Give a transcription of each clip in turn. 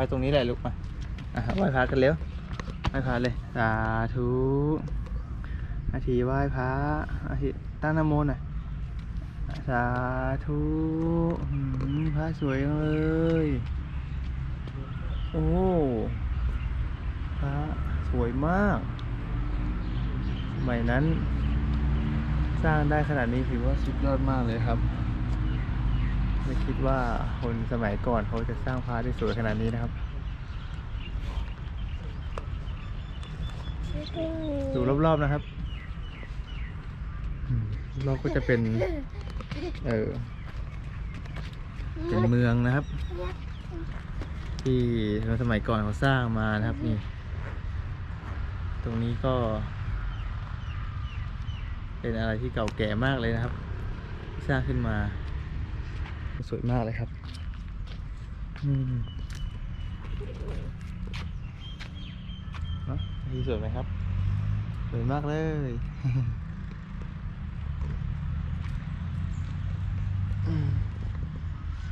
ไปตรงนี้แหละลูกมาอะไหว้พระกันเร็วไหว้พระเลยสาธุอาทีไหว้พระอาทีตั้งนโมหน่อยสาธุพระสวยจังเลยโอ้พระสวยมากสมัยนั้น สร้างได้ขนาดนี้ถือว่าสุดยอดมากเลยครับ ไม่คิดว่าคนสมัยก่อนเขาจะสร้างพระได้สวยขนาดนี้นะครับ ดูรอบๆนะครับรอบก็จะเป็น เออเป็นเมืองนะครับ ที่สมัยก่อนเขาสร้างมานะครับนี่ ตรงนี้ก็ เป็นอะไรที่เก่าแก่มากเลยนะครับ สร้างขึ้นมา สวยมากเลยครับ อืมเนอะนี่สวยไหมครับ สวยมากเลยอืม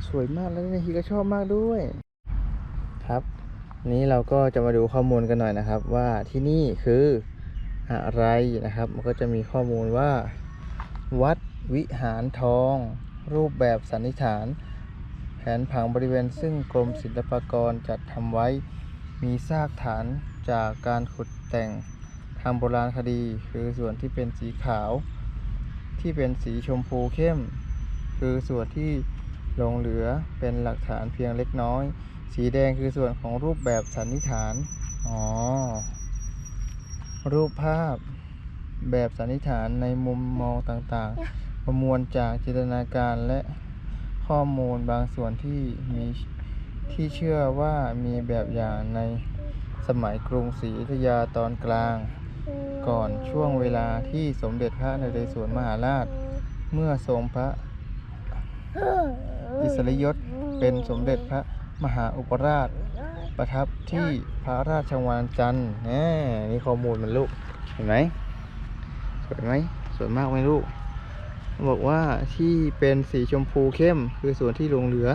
สวยมากแล้วเนี่ยฮีก็ชอบมากด้วย ครับ นี้เราก็จะมาดูข้อมูลกันหน่อยนะครับ ว่าที่นี่คืออะไรนะครับ มันก็จะมีข้อมูลว่า วัดวิหารทอง รูปแบบสันนิษฐาน แผนผังบริเวณซึ่งกรมศิลปากรจัดทำไว้ มีซากฐานจากการขุดแต่งทางโบราณคดี คือส่วนที่เป็นสีขาว ที่เป็นสีชมพูเข้ม คือส่วนที่หลงเหลือเป็นหลักฐานเพียงเล็กน้อย สีแดงคือส่วนของรูปแบบสันนิษฐาน อ๋อ รูปภาพแบบสันนิษฐานในมุมมองต่างๆ ประมวลจากจินตนาการและข้อมูลบางส่วนที่มีที่เชื่อว่ามีแบบอย่างในสมัยกรุงศรีอยุธยาตอนกลาง ก่อนช่วงเวลาที่สมเด็จพระนเรศวรมหาราช เมื่อทรงพระอิสริยศเป็นสมเด็จพระมหาอุปราช ประทับที่พระราชวังจันทร์แน่นี่ข้อมูลมันลูก เห็นไหมสวยไหมสวยมากไหมลูก บอกว่าที่เป็นสีชมพูเข้ม คือส่วนที่หลงเหลือ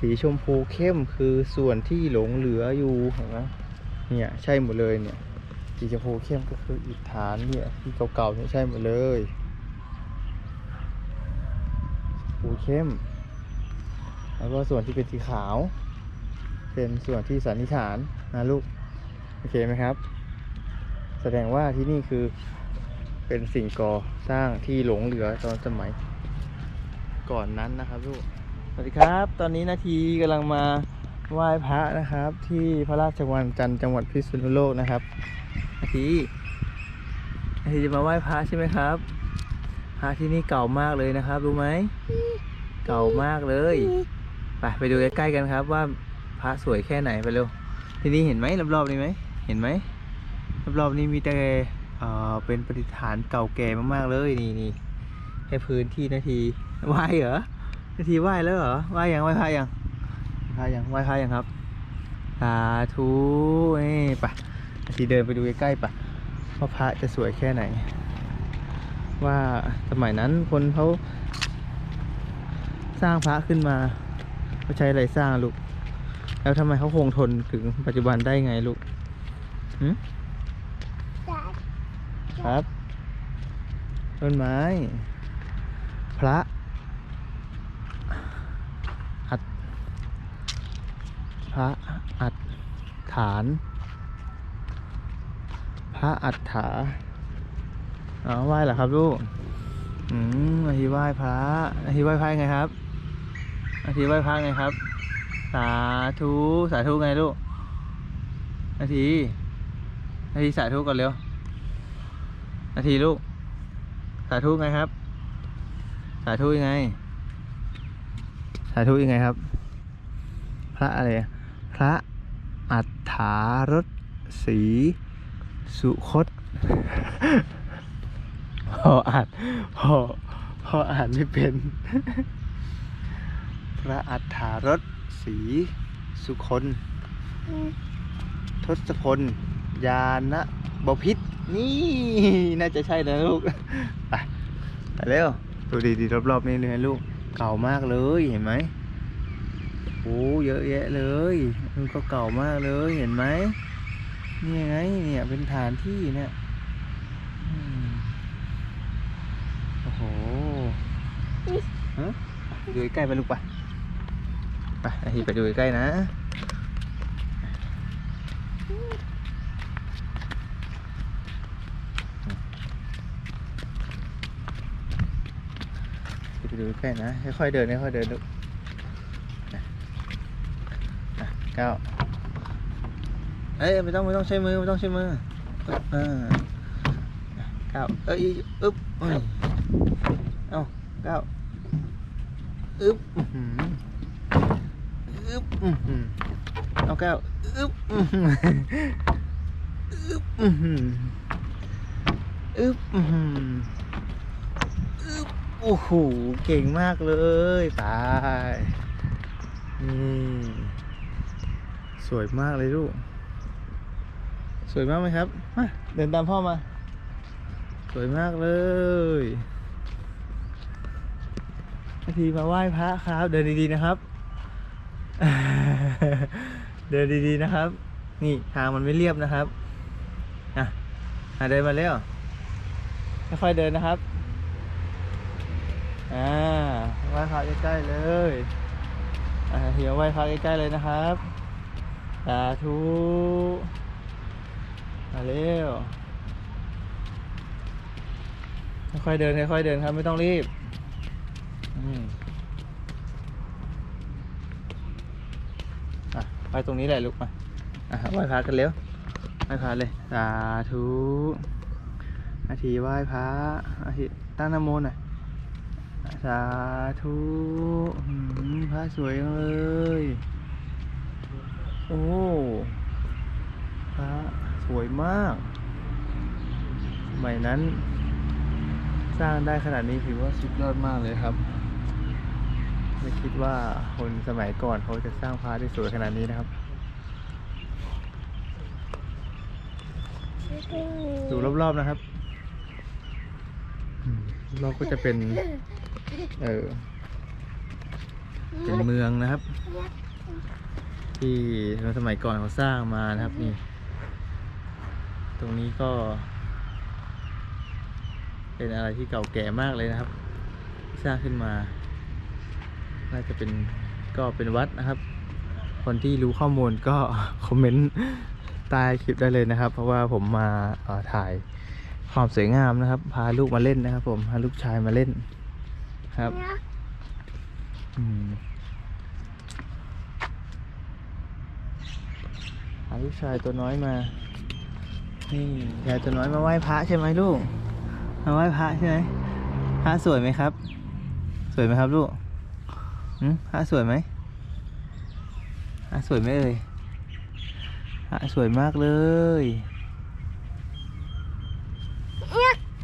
สีชมพูเข้มคือส่วนที่หลงเหลืออยู่เห็นไหมเนี่ยใช่หมดเลยเนี่ยสีชมพูเข้มก็คืออิฐานเนี่ยที่เก่าๆเนี่ยใช่หมดเลยอูเข้ม แล้วก็ส่วนที่เป็นสีขาว เป็นส่วนที่สันนิษฐานนะลูก โอเคไหมครับ แสดงว่าที่นี่คือ เป็นสิ่งก่อสร้างที่หลงเหลือตอนสมัยก่อนนั้นนะครับลูกสวัสดีครับ ตอนนี้นาทีกำลังมาไหว้พระนะครับ ที่พระราชวังจันทร์จังหวัดพิษณุโลกนะครับนาทีนาทีจะมาไหว้พระใช่ไหมครับพระที่นี่เก่ามากเลยนะครับรู้ไหมเก่ามากเลยไปไปดูใกล้ๆกันครับ ว่าพระสวยแค่ไหนไปเร็วที่นี่เห็นไหมรอบๆนี้ไหมเห็นไหมรอบๆนี้มีแต่ เป็นปฏิฐานเก่าแก่มากๆเลยนี่นี่แค่พื้นที่นาทีไหวเหรอนาทีไหวแล้วเหรอไหวยังไหวพระยังไหว้พระยังไหวพระยังครับสาธุเอ้ยไปนาทีเดินไปดูใกล้ๆปะว่าพระจะสวยแค่ไหน ว่าสมัยนั้นคนเขาสร้างพระขึ้นมาเขาใช้อะไรสร้างลูก แล้วทำไมเขาคงทนถึงปัจจุบันได้ไงลูกหืม ครับ ต้นไม้ พระอัดพระอัดฐาน พระอัฏฐาอ๋อไหว้เหรอครับลูกอืมอาทีไหว้พระอาทีไหว้พระไงครับอาทีไหว้พระไงครับ สาธุสาธุไงลูกนาทีนาทีสาธุก่อนเร็ว นาทีลูก สาธุไงครับ สาธุยังไง สาธุยังไงครับ พระอะไรพระอัฏฐารสสีสุคตพออ่านพอพออ่านไม่เป็น พระอัฏฐารสสีสุคน ทศพล ยานะบพิษ นี่น่าจะใช่นะลูก ไปไปเร็วดูดีๆรอบๆนี่เลยลูก เก่ามากเลยเห็นไหมโอ้เยอะแยะเลยมันก็เก่ามากเลยเห็นไหมนี่ไงเนี่ยเป็นฐานที่เนี่ยโอ้โหฮะดูใกล้ไปลูกไปไปไอาทีไปดูใกล้นะ ดูใกล้นะค่อยๆเดินค่อยๆเดินลูก้าวเอ้ยไม่ต้องไม่ต้องใช้มือไม่ต้องใช้มืออ่าก้าวเอ้ยอึ๊บเอ้ยเอ้าก้าวอึ๊บอึ๊บเอาก้าวอึ๊บอึ๊บอึ๊บอึ๊บ โอ้โห เก่งมากเลยไปนี่สวยมากเลยลูก สวยมากไหมครับ มา เดินตามพ่อมา สวยมากเลยทีมาไหว้พระครับ เดินดีๆนะครับ เดินดีๆนะครับ นี่ทางมันไม่เรียบนะครับอะอะเดินมาเร็วค่อยๆเดินนะครับ อ่าไห ว้พระใกล้ๆเลยอ่าเฮียไหว้พระใกล้ๆเลยนะครับสาธุมาเร็วค่อยๆเดินค่อยๆเดินครับไม่ต้องรีบอะไปตรงนี้แหละลูกมาอะไหว้พระกันเร็วไหว้พระเลยสาธุอาทีไหว้พระอาทีตั้งนโมหน่อย สาธุพระสวยจังเลย โอ้พระสวยมากสมัยนั้น สร้างได้ขนาดนี้ถือว่าสุดยอดมากเลยครับ ไม่คิดว่าคนสมัยก่อนเขาจะสร้างพระได้สวยขนาดนี้นะครับ ดูรอบๆนะครับรอบก็จะเป็น เออ เป็นเมืองนะครับ ที่คนสมัยก่อนเขาสร้างมานะครับนี่ ตรงนี้ก็ เป็นอะไรที่เก่าแก่มากเลยนะครับที่สร้างขึ้นมา น่าจะเป็นก็เป็นวัดนะครับ คนที่รู้ข้อมูลก็คอมเมนต์ใต้คลิปได้เลยนะครับ เพราะว่าผมมาเอ่อถ่ายความสวยงามนะครับ พาลูกมาเล่นนะครับ ผมพาลูกชายมาเล่น ครับอืมพาลูกชายตัวน้อยมา นี่ยายตัวน้อยมาไหว้พระใช่ไหมลูก มาไหว้พระใช่ไหมพระสวยไหมครับ สวยไหมครับลูกหืมพระสวยไหมพระสวยไหมเอ่ยพระสวยมากเลย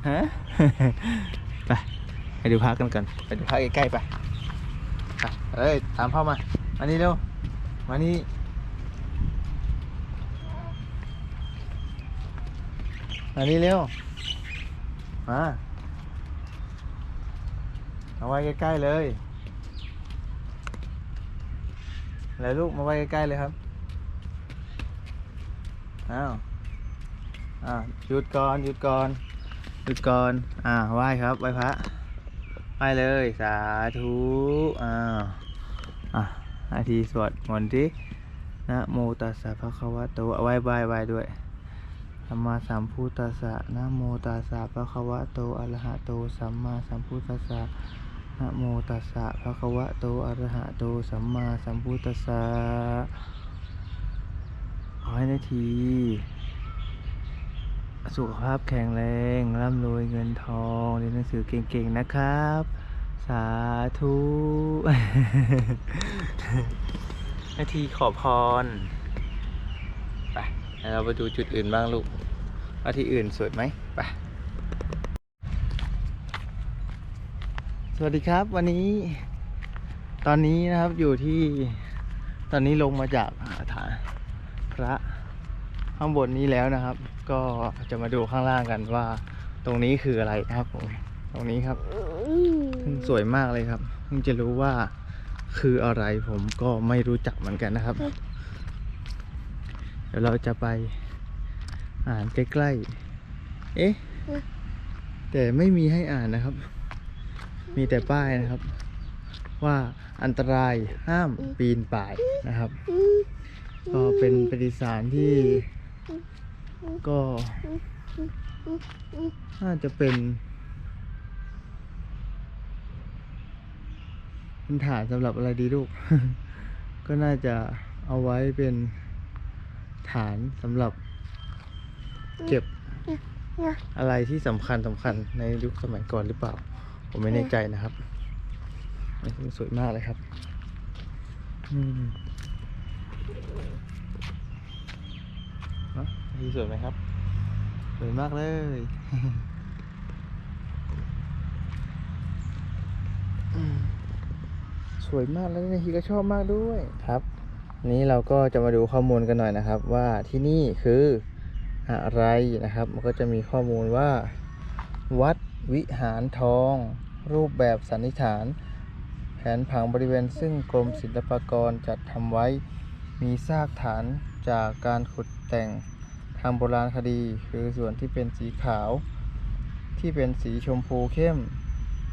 ฮะ ไป ไปดูพระกันก่อนไปดูพระใกล้ๆไปไปเอ้ยตามพ่อมามานี่เร็วมานี่มานี่เร็วมาเอาไว้ใกล้ๆเลยแล้วลูกมาไว้ใกล้ๆเลยครับอ้าวอ่าหยุดก่อนหยุดก่อนหยุดก่อนอ่าไหว้ครับไหว้พระ ไหว้เลย สาธุอ้าอะอาทีสวดมนต์ที่นะโมตัสสะภะคะวะโตเอาไว้ไหว้ไหว้ด้วยสัมมาสัมพุทธัสสะนะโมตัสสะภะคะวะโตอะระหะโตสัมมาสัมพุทธัสสะนะโมตัสสะภะคะวะโตอะระหะโตสัมมาสัมพุทธัสสะขอให้นาที สุขภาพแข็งแรงร่ำรวยเงินทองเรียนหนังสือเก่งๆนะครับ สาธุนาทีขอพรไปแล้วเราไปดูจุดอื่นบ้างลูกว่าที่อื่นสวยไหมไปสวัสดีครับวันนี้ ตอนนี้นะครับอยู่ที่ตอนนี้ลงมาจากอ่าฐาน ข้างบนนี้แล้วนะครับ ก็จะมาดูข้างล่างกันว่า ตรงนี้คืออะไรนะครับผมตรงนี้ครับสวยมากเลยครับเพิ่งจะรู้ว่าคืออะไรผมก็ไม่รู้จักเหมือนกันนะครับ เดี๋ยวเราจะไปอ่านใกล้ๆ เอ๊ะ แต่ไม่มีให้อ่านนะครับ มีแต่ป้ายนะครับ ว่าอันตรายห้ามปีนป่ายนะครับ ก็เป็นปฏิสารที่ ก็ น่าจะเป็นเป็นฐานสำหรับอะไรดีลูก ก็น่าจะเอาไว้เป็นฐานสำหรับเก็บอะไรที่สำคัญสำคัญในยุคสมัยก่อนหรือเปล่า ผมไม่แน่ใจนะครับมันสวยมากเลยครับ อืม เนอะดีสวยไหมครับ สวยมากเลยอืมสวยมากแล้วนาทีก็ชอบมากด้วยครับ นี้เราก็จะมาดูข้อมูลกันหน่อยนะครับ ว่าที่นี่คืออะไรนะครับ มันก็จะมีข้อมูลว่า วัดวิหารทอง รูปแบบสันนิษฐาน แผนผังบริเวณซึ่งกรมศิลปากรจัดทำไว้มีซากฐานจากการขุดแต่งทางโบราณคดี คือส่วนที่เป็นสีขาว ที่เป็นสีชมพูเข้ม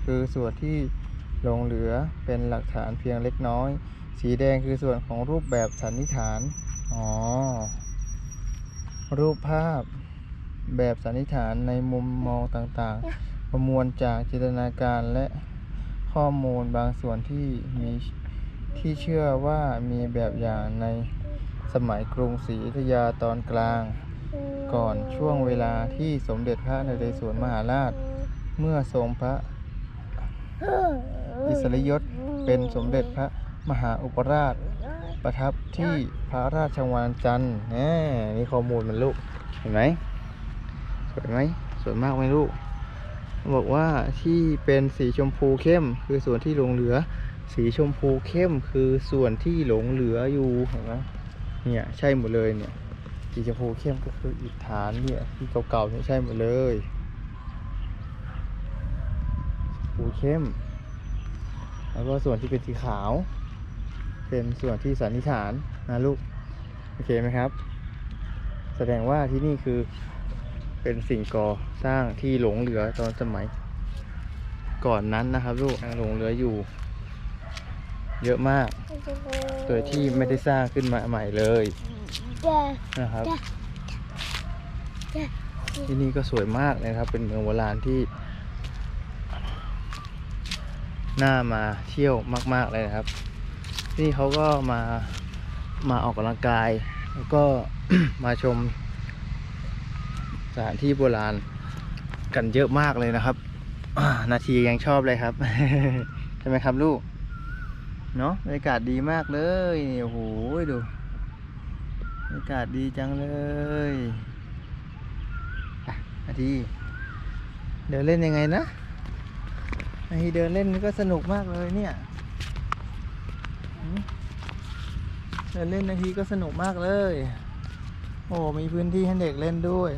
คือส่วนที่หลงเหลือเป็นหลักฐานเพียงเล็กน้อย สีแดงคือส่วนของรูปแบบสันนิษฐาน อ๋อ รูปภาพแบบสันนิษฐานในมุมมองต่างๆ ประมวลจากจินตนาการและข้อมูลบางส่วนที่มีที่เชื่อว่ามีแบบอย่างในสมัยกรุงศรีอยุธยาตอนกลาง ก่อนช่วงเวลาที่สมเด็จพระนเรศวรมหาราช เมื่อทรงพระอิสริยศเป็นสมเด็จพระมหาอุปราช ประทับที่พระราชวังจันทร์แนี่นี่ข้อมูลมันลูก เห็นไหมสวยไหมสวยมากไหมลูก บอกว่าที่เป็นสีชมพูเข้ม คือส่วนที่หลงเหลือ สีชมพูเข้มคือส่วนที่หลงเหลืออยู่เห็นไหมเนี่ยใช่หมดเลยเนี่ย สีชมพูเข้มก็คืออิฐานเนี่ยที่เก่าๆเนี่ยใช่หมดเลยชมพูเข้ม แล้วก็ส่วนที่เป็นสีขาว เป็นส่วนที่สันนิษฐานนะลูก โอเคไหมครับ แสดงว่าที่นี่คือเป็นสิ่งก่อสร้างที่หลงเหลือตอนสมัยก่อนนั้นนะครับ ลูกหลงเหลืออยู่ เยอะมาก โดยที่ไม่ได้สร้างขึ้นมาใหม่เลย นะครับที่นี่ก็สวยมากนะครับ เป็นเมืองโบราณที่น่ามาเที่ยวมาก ๆ เลยนะครับ ที่เขาก็มามาออกกำลังกาย แล้วก็มาชมสถานที่โบราณกันเยอะมากเลยนะครับอ่านาทียังชอบเลยครับ ใช่ไหมครับลูก เนาะบรรยากาศดีมากเลยนี่โอ้โหดู บรรยากาศดีจังเลยอะนาทีเดินเล่นยังไงนะนาทีเดินเล่นก็สนุกมากเลยเนี่ยเดินเล่นนาทีก็สนุกมากเลย โอ้ มีพื้นที่ให้เด็กเล่นด้วย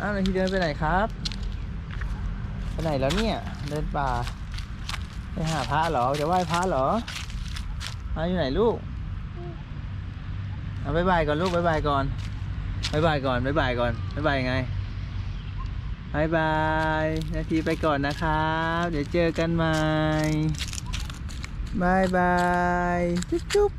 อ้าวนาทีเดินไปไหนครับ ไปไหนแล้วเนี่ย เดินป่า ไปหาพระเหรอ จะไหว้พระเหรอพระอยู่ไหนลูกเอาบายบายก่อนลูกบายบายก่อนบายบายก่อนบายบายก่อนบายบายยังไงบายบายนาทีไปก่อนนะครับ เดี๋ยวเจอกันใหม่บายบาย จุ๊บจุ๊บ